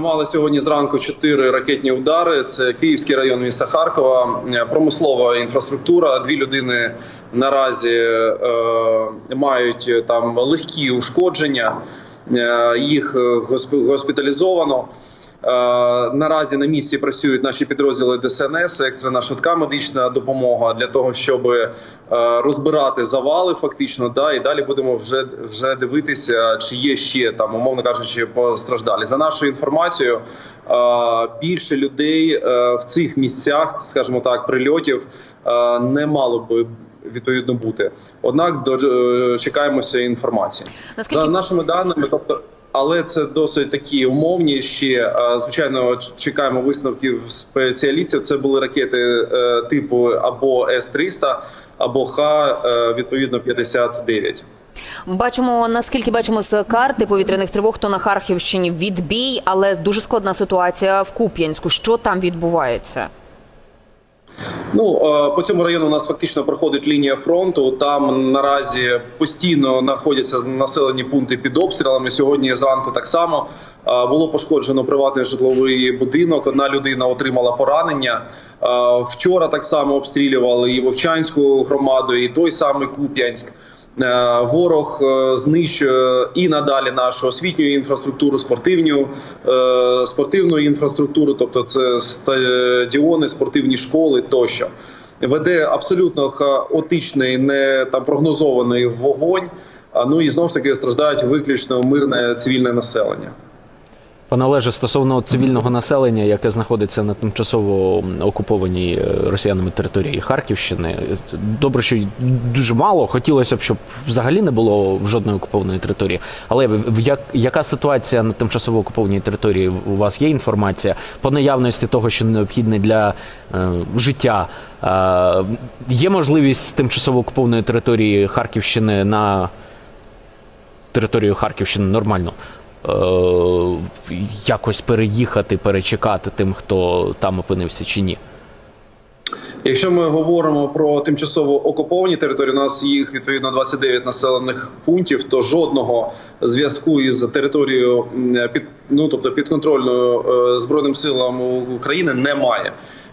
Мали сьогодні зранку чотири ракетні удари. Це Київський район міста Харкова, е, промислова інфраструктура. Дві людини наразі е, мають е, там легкі ушкодження. Е, їх е, госпіталізовано. Е, Наразі на місці працюють наші підрозділи ДСНС, екстрена швидка медична допомога для того, щоб е, розбирати завали, фактично. Да, і далі будемо вже вже дивитися, чи є ще там, умовно кажучи, постраждалі. За нашою інформацією, е, більше людей в цих місцях, скажімо так, прильотів не мало би відповідно бути. Однак до чекаємося інформації. Наскільки За нашими даними, тобто, але це досить такі умовні. Ще е, звичайно чекаємо висновків спеціалістів. Це були ракети е, типу або С 300 або Х е, відповідно 59 бачимо, наскільки бачимо з карти повітряних тривог, то на Харківщині відбій, але дуже складна ситуація в Куп'янську. Що там відбувається? Ну е, по цьому району у нас фактично проходить лінія фронту. Там наразі постійно знаходяться населені пункти під обстрілами. Сьогодні зранку так само е, було пошкоджено приватний житловий будинок. Одна людина отримала поранення. Е, Вчора так само обстрілювали і Вовчанську громаду, і той самий Куп'янськ. Е, Ворог е, знищує і надалі нашу освітню інфраструктуру, спортивну, е, спортивну інфраструктуру, тобто це стадіони, спортивні школи тощо. Веде абсолютно хаотичний, не там прогнозований вогонь. А, Ну і знову ж таки страждають виключно мирне цивільне населення. Пане Олеже, стосовно цивільного населення, яке знаходиться на тимчасово окупованій е, росіянами території Харківщини, добре, що дуже мало. Хотілося б, щоб взагалі не було жодної окупованої території. Але в- як, яка ситуація на тимчасово окупованій території? У вас є інформація по наявності того, що необхідне для е, життя? Е, є можливість тимчасово окупованої території Харківщини на територію Харківщини нормально якось переїхати, перечекати тим, хто там опинився чи ні? Якщо ми говоримо про тимчасово окуповані території, у нас їх відповідно 29 населених пунктів, то жодного зв'язку із територією під ну тобто підконтрольною е, збройним силам України немає.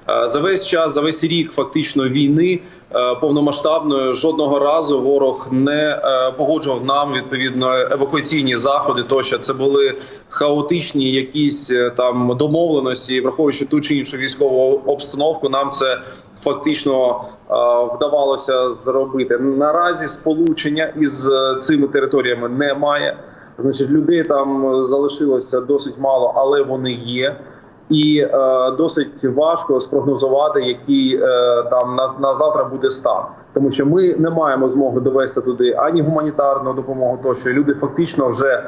Е, За весь час, за весь рік фактично війни е, повномасштабної жодного разу ворог не е, погоджував нам відповідно евакуаційні заходи. Тощо це були хаотичні якісь там домовленості, враховуючи ту чи іншу військову обстановку, нам це фактично вдавалося зробити. Наразі сполучення із цими територіями немає. Значить, людей там залишилося досить мало, але вони є. І е, досить важко спрогнозувати, який е, там на, на завтра буде стан, тому що ми не маємо змоги довести туди ані гуманітарну допомогу, тощо люди фактично вже е,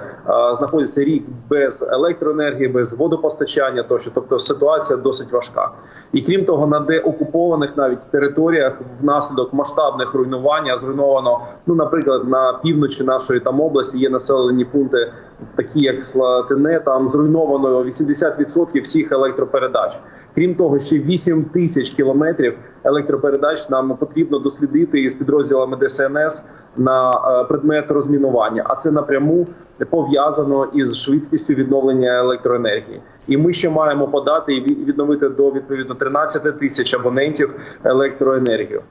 знаходяться рік без електроенергії, без водопостачання, тощо. Тобто ситуація досить важка. І крім того, на деокупованих навіть територіях внаслідок масштабних руйнувань зруйновано. Ну, наприклад, на півночі нашої там області є населені пункти, такі як Слатине, там зруйновано 80% всіх електропередач. Крім того, ще 8 тисяч кілометрів електропередач нам потрібно дослідити із підрозділами ДСНС на е, предмет розмінування, а це напряму пов'язано із швидкістю відновлення електроенергії. І ми ще маємо подати і відновити до відповідно 13 тисяч абонентів електроенергію.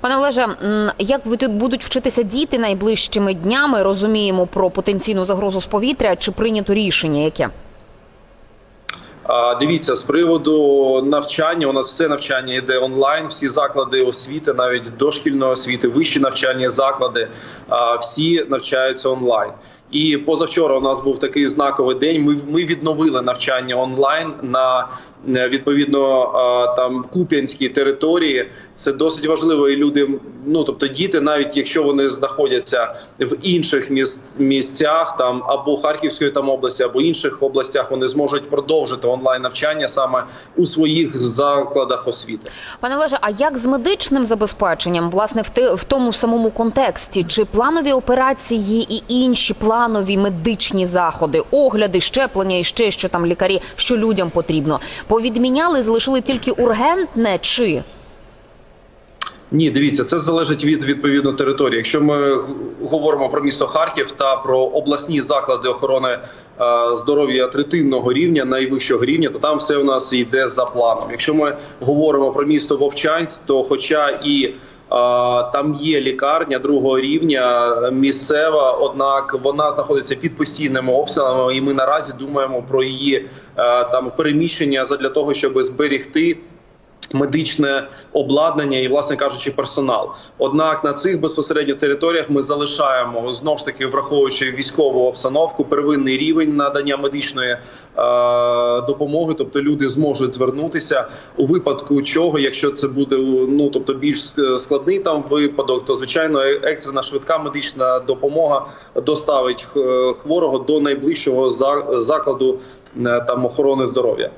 Пане Олеже, як будуть вчитися діти найближчими днями? Розуміємо про потенційну загрозу з повітря. Чи прийнято рішення? Яке? Дивіться, з приводу навчання, у нас все навчання йде онлайн. Всі заклади освіти, навіть дошкільної освіти, вищі навчальні заклади, всі навчаються онлайн. І позавчора у нас був такий знаковий день. Ми ми відновили навчання онлайн на е, відповідно е, там куп'янській території. Це досить важливо. І люди, ну тобто діти, навіть якщо вони знаходяться в інших міс- місцях, там або Харківської там області, або інших областях, вони зможуть продовжити онлайн навчання саме у своїх закладах освіти. Пане Олеже, а як з медичним забезпеченням, власне, в, в тому самому контексті? Чи планові операції і інші планові медичні заходи, огляди, щеплення і ще що там лікарі, що людям потрібно, повідміняли, залишили тільки ургентне чи? Ні, дивіться, це залежить від відповідно території. Якщо ми говоримо про місто Харків та про обласні заклади охорони е, здоров'я третинного рівня, найвищого рівня, то там все у нас йде за планом. Якщо ми говоримо про місто Вовчанськ, то хоча і там є лікарня другого рівня місцева, однак вона знаходиться під постійними обстрілами, і ми наразі думаємо про її е, там переміщення задля того, щоб зберегти медичне обладнання і, власне кажучи, персонал. Однак на цих безпосередньо територіях ми залишаємо знов ж таки, враховуючи військову обстановку, первинний рівень надання медичної е, допомоги. Тобто люди зможуть звернутися у випадку чого, якщо це буде ну тобто більш складний там випадок, то звичайно е- екстрена швидка медична допомога доставить хворого до найближчого за- закладу е, там охорони здоров'я.